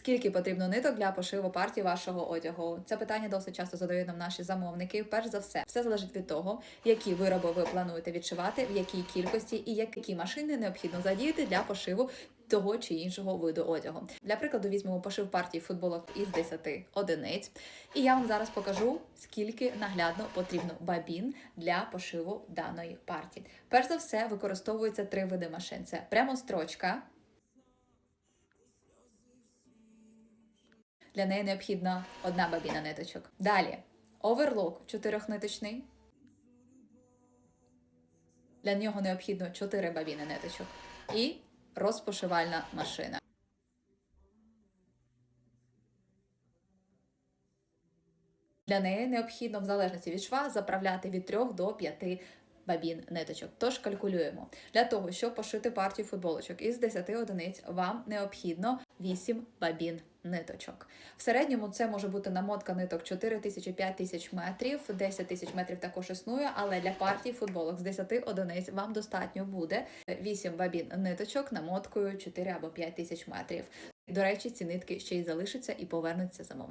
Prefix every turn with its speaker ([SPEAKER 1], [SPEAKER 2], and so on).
[SPEAKER 1] Скільки потрібно ниток для пошиву партії вашого одягу? Це питання досить часто задають нам наші замовники. Перш за все, все залежить від того, які вироби ви плануєте відшивати, в якій кількості і які машини необхідно задіяти для пошиву того чи іншого виду одягу. Для прикладу, візьмемо пошив партії футболок із 10 одиниць, і я вам зараз покажу, скільки наглядно потрібно бабін для пошиву даної партії. Перш за все, використовуються три види машин: це прямострочка. Для неї необхідна одна бабіна ниточок. Далі оверлок чотирьохниточний. Для нього необхідно 4 бабіни ниточок. І розпошивальна машина. Для неї необхідно, в залежності від шва, заправляти від 3 до 5 бабін ниточок. Тож калькулюємо. Для того, щоб пошити партію футболочок із 10 одиниць, вам необхідно 8 бабін ниточок. В середньому це може бути намотка ниток 4 тисячі 5 тисяч метрів, 10 тисяч метрів також існує, але для партії футболок з 10 одиниць вам достатньо буде 8 бабін ниточок намоткою 4 або 5 тисяч метрів. До речі, ці нитки ще й залишаться і повернуться замовнику.